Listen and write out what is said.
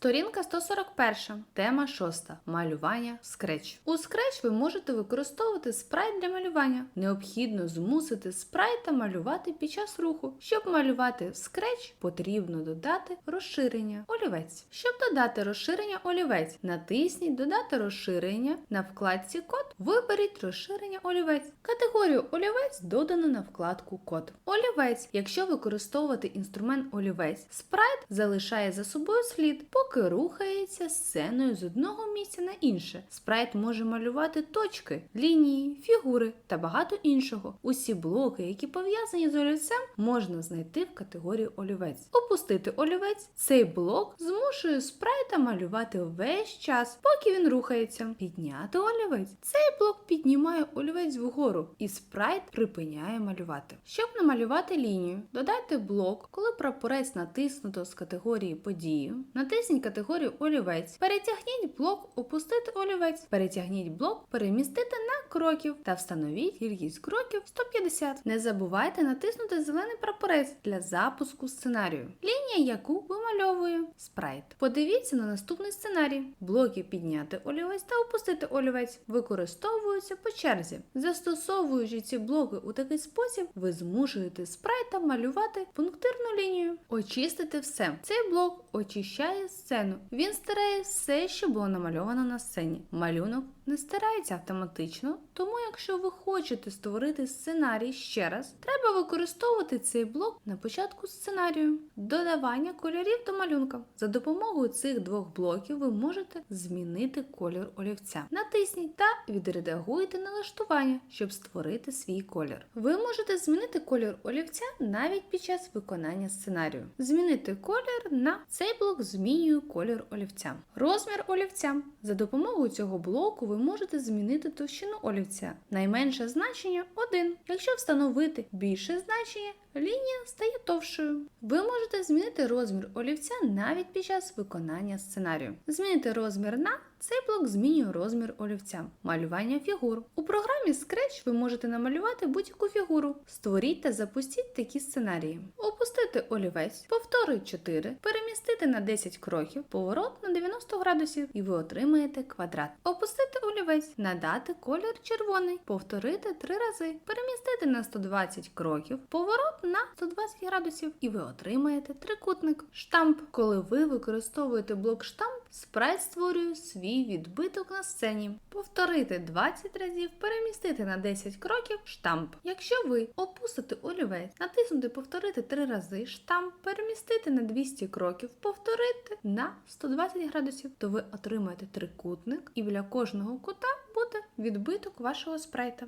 Сторінка 141. Тема 6. Малювання Scratch. У Scratch ви можете використовувати спрайт для малювання. Необхідно змусити спрайта малювати під час руху. Щоб малювати Scratch, потрібно додати розширення олівець. Щоб додати розширення олівець, натисніть Додати розширення на вкладці Код. Виберіть розширення олівець. Категорію олівець додано на вкладку Код. Олівець. Якщо використовувати інструмент олівець, спрайт залишає за собою слід, рухається сценою з одного місця на інше. Спрайт може малювати точки, лінії, фігури та багато іншого. Усі блоки, які пов'язані з олівцем, можна знайти в категорії олівець. Опустити олівець. Цей блок змушує спрайта малювати весь час, поки він рухається. Підняти олівець. Цей блок піднімає олівець вгору, і спрайт припиняє малювати. Щоб намалювати лінію, додайте блок, коли прапорець натиснуто з категорії подію. Натисніть категорію олівець. Перетягніть блок Опустити олівець. Перетягніть блок Перемістити на кроків та встановіть кількість кроків 150. Не забувайте натиснути зелений прапорець для запуску сценарію. Лінія, яку вимальовує спрайт. Подивіться на наступний сценарій. Блоки підняти олівець та опустити олівець використовуються по черзі. Застосовуючи ці блоки у такий спосіб, ви змушуєте спрайта малювати пунктирну лінію. Очистити все. Цей блок очищає сцену. Він стирає все, що було намальовано на сцені. Малюнок не стирається автоматично, тому якщо ви хочете створити сценарій ще раз, треба використовувати цей блок на початку сценарію. Додавання кольорів до малюнка. За допомогою цих двох блоків ви можете змінити колір олівця. Натисніть та відредагуйте налаштування, щоб створити свій колір. Ви можете змінити колір олівця навіть під час виконання сценарію. Змінити колір на цей блок змінює колір олівця. Розмір олівця. За допомогою цього блоку ви можете змінити товщину олівця. Найменше значення 1. Якщо встановити більше значення, лінія стає товщою. Ви можете змінити розмір олівця навіть під час виконання сценарію. Змінити розмір на цей блок змінює розмір олівця. Малювання фігур. У програмі Scratch ви можете намалювати будь-яку фігуру. Створіть та запустіть такі сценарії. Опустити олівець, повторити 4, перемістити на 10 кроків, поворот на 90 градусів і ви отримаєте квадрат. Опустити олівець, надати колір червоний, повторити три рази, перемістити на 120 кроків, поворот на 120 градусів і ви отримаєте трикутник. Штамп. Коли ви використовуєте блок штамп, спрайт створює свій відбиток на сцені. Повторити 20 разів, перемістити на 10 кроків штамп. Якщо ви опустите олівець, натиснути повторити 3 рази штамп, перемістити на 200 кроків, повторити на 120 градусів, то ви отримаєте трикутник і біля кожного кута буде відбиток вашого спрайта.